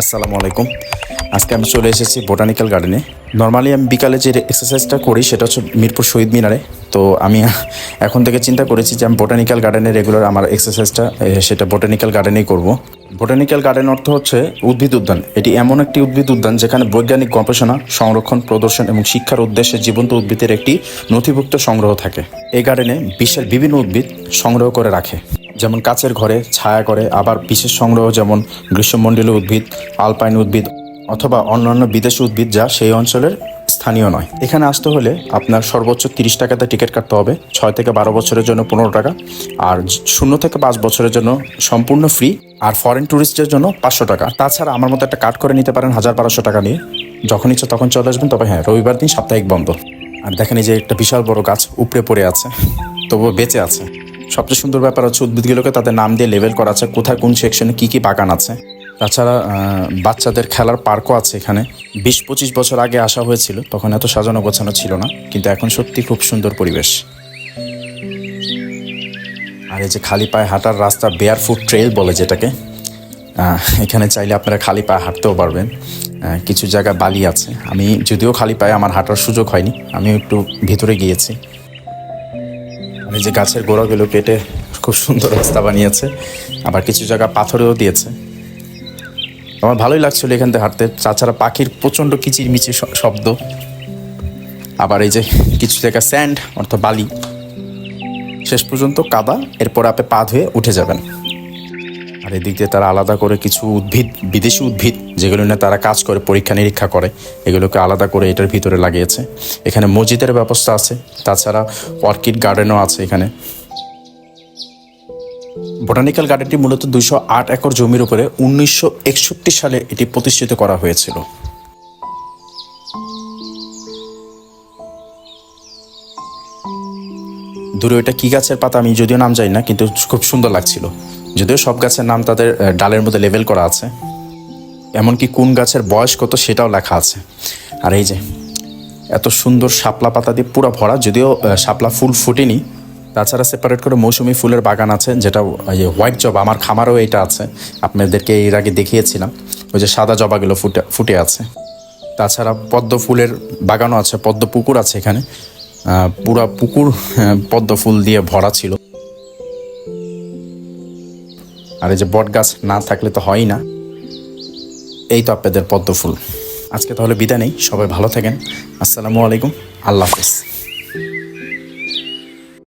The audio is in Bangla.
আসসালামু আলাইকুম। আজকে আমি চলে এসেছি বোটানিক্যাল গার্ডেনে। নর্মালি আমি বিকালে যে এক্সারসাইজটা করি, সেটা হচ্ছে মিরপুর শহীদ মিনারে। তো আমি এখন থেকে চিন্তা করেছি যে আমি বোটানিক্যাল গার্ডেনে রেগুলার আমার এক্সারসাইজটা সেটা বোটানিক্যাল গার্ডেনেই করব। বোটানিক্যাল গার্ডেন অর্থ হচ্ছে উদ্ভিদ উদ্যান। এটি এমন একটি উদ্ভিদ উদ্যান যেখানে বৈজ্ঞানিক গবেষণা, সংরক্ষণ, প্রদর্শন এবং শিক্ষার উদ্দেশ্যে জীবন্ত উদ্ভিদের একটি নথিভুক্ত সংগ্রহ থাকে। এই গার্ডেনে বিশ্বের বিভিন্ন উদ্ভিদ সংগ্রহ করে রাখে। যেমন কাচের ঘরে ছায়া করে, আবার বিশেষ সংগ্রহ যেমন গ্রীষ্মমণ্ডলীয় উদ্ভিদ, আলপাইন উদ্ভিদ অথবা অন্যান্য বিদেশি উদ্ভিদ যা সেই অঞ্চলের স্থানীয় নয়। এখানে আসতে হলে আপনার সর্বোচ্চ তিরিশ টাকাতে টিকিট কাটতে হবে, ছয় থেকে বারো বছরের জন্য পনেরো টাকা, আর শূন্য থেকে পাঁচ বছরের জন্য সম্পূর্ণ ফ্রি, আর ফরেন ট্যুরিস্টের জন্য পাঁচশো টাকা। তাছাড়া আমার মতো একটা কাট করে নিতে পারেন হাজার বারোশো টাকা নিয়ে। যখন ইচ্ছা তখন চলে আসবেন, তবে হ্যাঁ রবিবার দিন সাপ্তাহিক বন্ধ। আর দেখেন এই যে একটা বিশাল বড় গাছ উপড়ে পড়ে আছে, তবুও বেঁচে আছে। সবচেয়ে সুন্দর ব্যাপার হচ্ছে উদ্ভিদগুলোকে তাদের নাম দিয়ে লেভেল করা আছে, কোথায় কোন সেকশনে কী কী বাগান আছে। তাছাড়া বাচ্চাদের খেলার পার্কও আছে এখানে। বিশ পঁচিশ বছর আগে আসা হয়েছিল, তখন এত সাজানো গোছানো ছিল না, কিন্তু এখন সত্যি খুব সুন্দর পরিবেশ। আর এই যে খালি পায়ে হাঁটার রাস্তা বেয়ার ফুট ট্রেল বলে যেটাকে এখানে চাইলে আপনারা খালি পায়ে হাঁটতেও পারবেন। কিছু জায়গায় বালি আছে। আমি যদিও খালি পায়ে আমার হাঁটার সুযোগ হয়নি আমি একটু ভিতরে গিয়েছি। এই যে গাছের গোড়াগুলো কেটে খুব সুন্দর রাস্তা বানিয়েছে, আবার কিছু জায়গা পাথরেও দিয়েছে। আমার ভালোই লাগছিল এখান থেকে হাঁটতে। তাছাড়া পাখির প্রচণ্ড কিচির মিচির শব্দ। আবার এই যে কিছু জায়গা স্যান্ড, অর্থাৎ বালি। শেষ পর্যন্ত কাদা, এরপর আপনি পা ধুয়ে উঠে যাবেন। আর এদিক দিয়ে তারা আলাদা করে কিছু উদ্ভিদ, বিদেশি উদ্ভিদ, যেগুলো নিয়ে তারা কাজ করে, পরীক্ষা নিরীক্ষা করে, এগুলোকে আলাদা করে এটার ভিতরে লাগিয়েছে। এখানে মসজিদের ব্যবস্থা আছে। তাছাড়া অর্কিড গার্ডেনও আছে এখানে। বোটানিক্যাল গার্ডেনটি মূলত দুইশো আট একর জমির উপরে উনিশশো একষট্টি সালে এটি প্রতিষ্ঠিত করা হয়েছিল। দূরে ওইটা কি গাছের পাতা আমি যদিও নাম জানি না, কিন্তু খুব সুন্দর লাগছিল। যদিও সব গাছের নাম তাদের ডালের মধ্যে লেভেল করা আছে। এমনকি কোন গাছের বয়স কত সেটাও লেখা আছে। আর এই যে, এত সুন্দর শাপলা পাতা দিয়ে পুরো ভরা, যদিও শাপলা ফুল ফুটেনি তাছাড়া সেপারেট করে মৌসুমি ফুলের বাগান আছে যেটা হোয়াইট জবা আমার খামারও এটা আছে। আপনাদেরকে এর আগে দেখিয়েছিলাম ওই যে সাদা জবাগুলো ফুটে ফুটে আছে। তাছাড়া পদ্ম ফুলের বাগানও আছে পদ্ম পুকুর আছে এখানে। পুরা পুকুর আহ, পদ্ম ফুল দিয়ে ভরা ছিল। আর এই যে বট গাছ না থাকলে তো হয়ই না। এই তো আপনাদের পদ্ম ফুল। আজকে তাহলে বিদায় নেই সবাই ভালো থাকেন। আসসালামু আলাইকুম আল্লাহ হাফেজ।